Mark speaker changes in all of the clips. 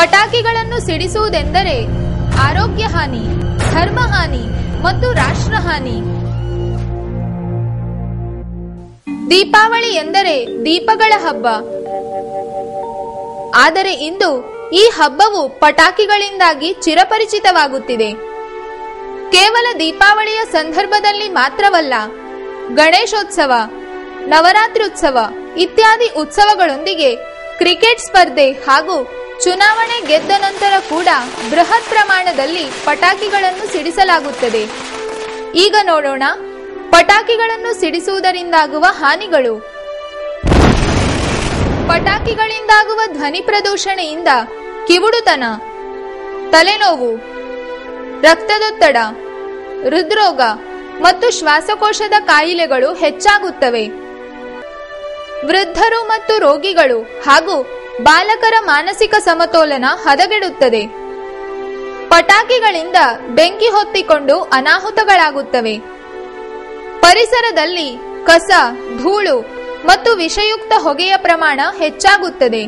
Speaker 1: ಪಟಾಕಿಗಳನ್ನು ಸಿಡಿಸುವುದೆಂದರೆ ಆರೋಗ್ಯ ಹಾನಿ, ಧರ್ಮ ಹಾನಿ ಮತ್ತು ರಾಷ್ಟ್ರ ಹಾನಿ. ದೀಪಾವಳಿ ಎಂದರೆ ದೀಪಗಳ ಹಬ್ಬ. ಆದರೆ ಇಂದು ಈ ಹಬ್ಬವು ಪಟಾಕಿಗಳಿಂದಾಗಿ ಚಿರಪರಿಚಿತವಾಗುತ್ತಿದೆ. ಕೇವಲ ದೀಪಾವಳಿಯ ಸಂದರ್ಭದಲ್ಲಿ ಮಾತ್ರವಲ್ಲ, ಗಣೇಶೋತ್ಸವ, ನವರಾತ್ರಿ ಉತ್ಸವ ಇತ್ಯಾದಿ ಉತ್ಸವಗಳೊಂದಿಗೆ ಕ್ರಿಕೆಟ್ ಸ್ಪರ್ಧೆ ಹಾಗೂ ಚುನಾವಣೆ ಗೆದ್ದ ನಂತರ ಕೂಡ ಬೃಹತ್ ಪ್ರಮಾಣದಲ್ಲಿ ಪಟಾಕಿಗಳನ್ನು ಸಿಡಿಸಲಾಗುತ್ತದೆ. ಈಗ ನೋಡೋಣ ಪಟಾಕಿಗಳನ್ನು ಸಿಡಿಸುವುದರಿಂದಾಗುವ ಹಾನಿಗಳು. ಪಟಾಕಿಗಳಿಂದಾಗುವ ಧ್ವನಿ ಪ್ರದೂಷಣೆಯಿಂದ ಕಿವುಡುತನ, ತಲೆನೋವು, ರಕ್ತದೊತ್ತಡ, ಹೃದ್ರೋಗ ಮತ್ತು ಶ್ವಾಸಕೋಶದ ಕಾಯಿಲೆಗಳು ಹೆಚ್ಚಾಗುತ್ತವೆ. ವೃದ್ಧರು ಮತ್ತು ರೋಗಿಗಳು ಹಾಗೂ ಬಾಲಕರ ಮಾನಸಿಕ ಸಮತೋಲನ ಹದಗೆಡುತ್ತದೆ. ಪಟಾಕಿಗಳಿಂದ ಬೆಂಕಿ ಹೊತ್ತಿಕೊಂಡು ಅನಾಹುತಗಳಾಗುತ್ತವೆ. ಪರಿಸರದಲ್ಲಿ ಕಸ, ಧೂಳು ಮತ್ತು ವಿಷಯುಕ್ತ ಹೊಗೆಯ ಪ್ರಮಾಣ ಹೆಚ್ಚಾಗುತ್ತದೆ.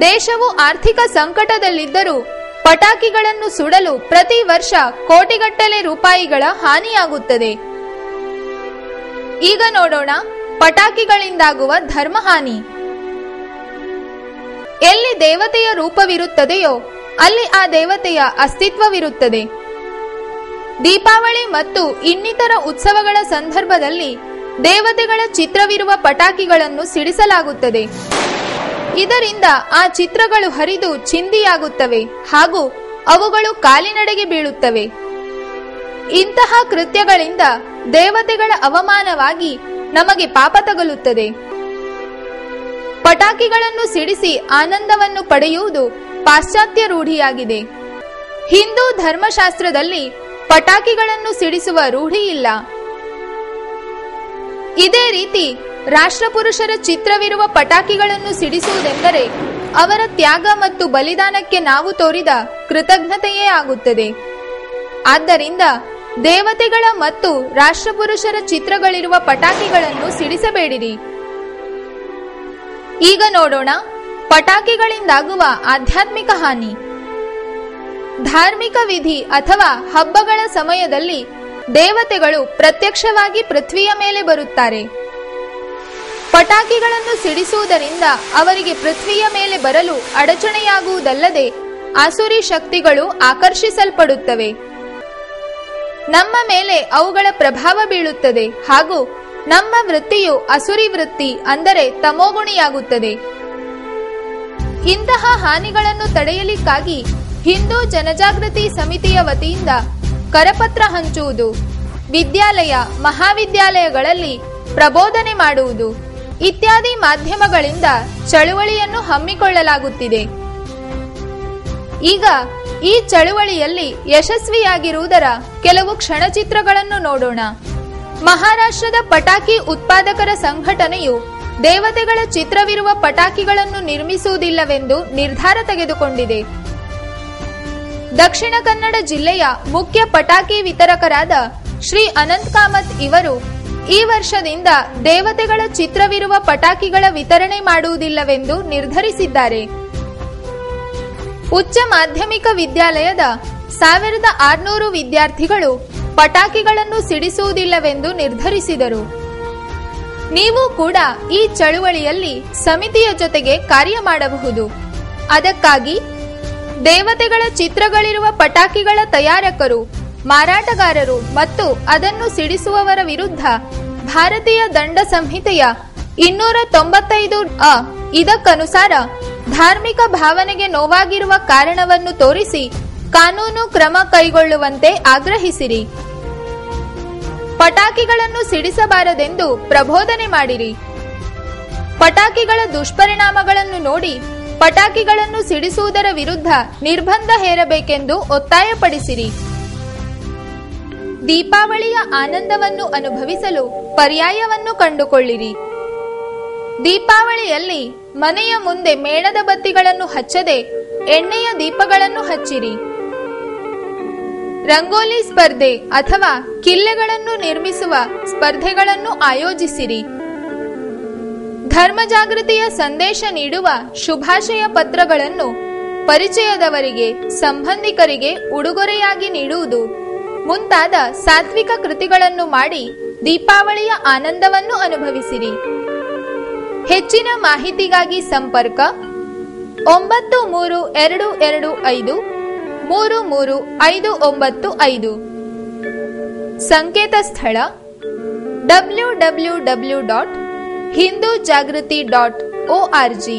Speaker 1: ದೇಶವು ಆರ್ಥಿಕ ಸಂಕಟದಲ್ಲಿದ್ದರೂ ಪಟಾಕಿಗಳನ್ನು ಸುಡಲು ಪ್ರತಿ ವರ್ಷ ಕೋಟಿಗಟ್ಟಲೆ ರೂಪಾಯಿಗಳ ಹಾನಿಯಾಗುತ್ತದೆ. ಈಗ ನೋಡೋಣ ಪಟಾಕಿಗಳಿಂದಾಗುವ ಧರ್ಮಹಾನಿ. ಎಲ್ಲಿ ದೇವತೆಯ ರೂಪವಿರುತ್ತದೆಯೋ ಅಲ್ಲಿ ಆ ದೇವತೆಯ ಅಸ್ತಿತ್ವವಿರುತ್ತದೆ. ದೀಪಾವಳಿ ಮತ್ತು ಇನ್ನಿತರ ಉತ್ಸವಗಳ ಸಂದರ್ಭದಲ್ಲಿ ದೇವತೆಗಳ ಚಿತ್ರವಿರುವ ಪಟಾಕಿಗಳನ್ನು ಸಿಡಿಸಲಾಗುತ್ತದೆ. ಇದರಿಂದ ಆ ಚಿತ್ರಗಳು ಹರಿದು ಚಿಂದಿಯಾಗುತ್ತವೆ ಹಾಗೂ ಅವುಗಳು ಕಾಲಿನಡೆಗೆ ಬೀಳುತ್ತವೆ. ಇಂತಹ ಕೃತ್ಯಗಳಿಂದ ದೇವತೆಗಳ ಅವಮಾನವಾಗಿ ನಮಗೆ ಪಾಪ ತಗಲುತ್ತದೆ. ಪಟಾಕಿಗಳನ್ನು ಸಿಡಿಸಿ ಆನಂದವನ್ನು ಪಡೆಯುವುದು ಪಾಶ್ಚಾತ್ಯ ರೂಢಿಯಾಗಿದೆ. ಹಿಂದೂ ಧರ್ಮಶಾಸ್ತ್ರದಲ್ಲಿ ಪಟಾಕಿಗಳನ್ನು ಸಿಡಿಸುವ ರೂಢಿ ಇಲ್ಲ. ಇದೇ ರೀತಿ ರಾಷ್ಟ್ರಪುರುಷರ ಚಿತ್ರವಿರುವ ಪಟಾಕಿಗಳನ್ನು ಸಿಡಿಸುವುದೆಂದರೆ ಅವರ ತ್ಯಾಗ ಮತ್ತು ಬಲಿದಾನಕ್ಕೆ ನಾವು ತೋರಿದ ಕೃತಜ್ಞತೆಯೇ ಆಗುತ್ತದೆ. ಆದ್ದರಿಂದ ದೇವತೆಗಳ ಮತ್ತು ರಾಷ್ಟ್ರಪುರುಷರ ಚಿತ್ರಗಳಿರುವ ಪಟಾಕಿಗಳನ್ನು ಸಿಡಿಸಬೇಡಿರಿ. ಈಗ ನೋಡೋಣ ಪಟಾಕಿಗಳಿಂದಾಗುವ ಆಧ್ಯಾತ್ಮಿಕ ಹಾನಿ. ಧಾರ್ಮಿಕ ವಿಧಿ ಅಥವಾ ಹಬ್ಬಗಳ ಸಮಯದಲ್ಲಿ ದೇವತೆಗಳು ಪ್ರತ್ಯಕ್ಷವಾಗಿ ಪೃಥ್ವಿಯ ಮೇಲೆ ಬರುತ್ತಾರೆ. ಪಟಾಕಿಗಳನ್ನು ಸಿಡಿಸುವುದರಿಂದ ಅವರಿಗೆ ಪೃಥ್ವಿಯ ಮೇಲೆ ಬರಲು ಅಡಚಣೆಯಾಗುವುದಲ್ಲದೆ ಆಸುರಿ ಶಕ್ತಿಗಳು ಆಕರ್ಷಿಸಲ್ಪಡುತ್ತವೆ. ನಮ್ಮ ಮೇಲೆ ಅವುಗಳ ಪ್ರಭಾವ ಬೀಳುತ್ತದೆ ಹಾಗೂ ನಮ್ಮ ವೃತ್ತಿಯು ಅಸುರಿ ವೃತ್ತಿ ಅಂದರೆ ತಮೋಗುಣಿಯಾಗುತ್ತದೆ. ಇಂತಹ ಹಾನಿಗಳನ್ನು ತಡೆಯಲಿಕ್ಕಾಗಿ ಹಿಂದೂ ಜನಜಾಗೃತಿ ಸಮಿತಿಯ ವತಿಯಿಂದ ಕರಪತ್ರ ಹಂಚುವುದು, ವಿದ್ಯಾಲಯ, ಮಹಾವಿದ್ಯಾಲಯಗಳಲ್ಲಿ ಪ್ರಬೋಧನೆ ಮಾಡುವುದು ಇತ್ಯಾದಿ ಮಾಧ್ಯಮಗಳಿಂದ ಚಳುವಳಿಯನ್ನು ಹಮ್ಮಿಕೊಳ್ಳಲಾಗುತ್ತಿದೆ. ಈಗ ಈ ಚಳುವಳಿಯಲ್ಲಿ ಯಶಸ್ವಿಯಾಗಿರುವುದರ ಕೆಲವು ಕ್ಷಣಚಿತ್ರಗಳನ್ನು ನೋಡೋಣ. ಮಹಾರಾಷ್ಟ್ರದ ಪಟಾಕಿ ಉತ್ಪಾದಕರ ಸಂಘಟನೆಯು ದೇವತೆಗಳ ಚಿತ್ರವಿರುವ ಪಟಾಕಿಗಳನ್ನು ನಿರ್ಮಿಸುವುದಿಲ್ಲವೆಂದು ನಿರ್ಧಾರ ತೆಗೆದುಕೊಂಡಿದೆ. ದಕ್ಷಿಣ ಕನ್ನಡ ಜಿಲ್ಲೆಯ ಮುಖ್ಯ ಪಟಾಕಿ ವಿತರಕರಾದ ಶ್ರೀ ಅನಂತ್ ಕಾಮತ್ ಇವರು ಈ ವರ್ಷದಿಂದ ದೇವತೆಗಳ ಚಿತ್ರವಿರುವ ಪಟಾಕಿಗಳ ವಿತರಣೆ ಮಾಡುವುದಿಲ್ಲವೆಂದು ನಿರ್ಧರಿಸಿದ್ದಾರೆ. ಉಚ್ಚ ಮಾಧ್ಯಮಿಕ ವಿದ್ಯಾಲಯದ ಸಾವಿರದ ಆರ್ನೂರು ವಿದ್ಯಾರ್ಥಿಗಳು ಪಟಾಕಿಗಳನ್ನು ಸಿಡಿಸುವುದಿಲ್ಲವೆಂದು ನಿರ್ಧರಿಸಿದರು. ನೀವು ಕೂಡ ಈ ಚಳುವಳಿಯಲ್ಲಿ ಸಮಿತಿಯ ಜೊತೆಗೆ ಕಾರ್ಯ ಮಾಡಬಹುದು. ಅದಕ್ಕಾಗಿ ದೇವತೆಗಳ ಚಿತ್ರಗಳಿರುವ ಪಟಾಕಿಗಳ ತಯಾರಕರು, ಮಾರಾಟಗಾರರು ಮತ್ತು ಅದನ್ನು ಸಿಡಿಸುವವರ ವಿರುದ್ಧ ಭಾರತೀಯ ದಂಡ ಸಂಹಿತೆಯ ಇನ್ನೂರ ತೊಂಬತ್ತೈದು ಅ ಇದಕ್ಕನುಸಾರ ಧಾರ್ಮಿಕ ಭಾವನೆಗೆ ನೋವಾಗಿರುವ ಕಾರಣವನ್ನು ತೋರಿಸಿ ಕಾನೂನು ಕ್ರಮ ಕೈಗೊಳ್ಳುವಂತೆ ಆಗ್ರಹಿಸಿರಿ. ಪಟಾಕಿಗಳನ್ನು ಸಿಡಿಸಬಾರದೆಂದು ಪ್ರಬೋಧನೆ ಮಾಡಿರಿ. ಪಟಾಕಿಗಳ ದುಷ್ಪರಿಣಾಮಗಳನ್ನು ನೋಡಿ ಪಟಾಕಿಗಳನ್ನು ಸಿಡಿಸುವುದರ ವಿರುದ್ಧ ನಿರ್ಬಂಧ ಹೇರಬೇಕೆಂದು ಒತ್ತಾಯಪಡಿಸಿರಿ. ದೀಪಾವಳಿಯ ಆನಂದವನ್ನು ಅನುಭವಿಸಲು ಪರ್ಯಾಯವನ್ನು ಕಂಡುಕೊಳ್ಳಿರಿ. ದೀಪಾವಳಿಯಲ್ಲಿ ಮನೆಯ ಮುಂದೆ ಮೇಣದ ಬತ್ತಿಗಳನ್ನು ಹಚ್ಚದೆ ಎಣ್ಣೆಯ ದೀಪಗಳನ್ನು ಹಚ್ಚಿರಿ. ರಂಗೋಲಿ ಸ್ಪರ್ಧೆ ಅಥವಾ ಕಿಲ್ಲೆಗಳನ್ನು ನಿರ್ಮಿಸುವ ಸ್ಪರ್ಧೆಗಳನ್ನು ಆಯೋಜಿಸಿರಿ. ಧರ್ಮ ಜಾಗೃತಿಯ ಸಂದೇಶ ನೀಡುವ ಶುಭಾಶಯ ಪತ್ರಗಳನ್ನು ಪರಿಚಯದವರಿಗೆ, ಸಂಬಂಧಿಕರಿಗೆ ಉಡುಗೊರೆಯಾಗಿ ನೀಡುವುದು. ಮುಂತಾದ ಸಾತ್ವಿಕ ಕೃತಿಗಳನ್ನು ಮಾಡಿ ದೀಪಾವಳಿಯ ಆನಂದವನ್ನು ಅನುಭವಿಸಿರಿ. ಹೆಚ್ಚಿನ ಮಾಹಿತಿಗಾಗಿ ಸಂಪರ್ಕ ಒಂಬತ್ತು ಮೂರು ಎರಡು ಎರಡು ಐದು ಮೂರು ಮೂರು ಐದು ಒಂಬತ್ತು ಐದು. ಸಂಕೇತ ಸ್ಥಳ W W W dot Hindu Jagruti dot O R G.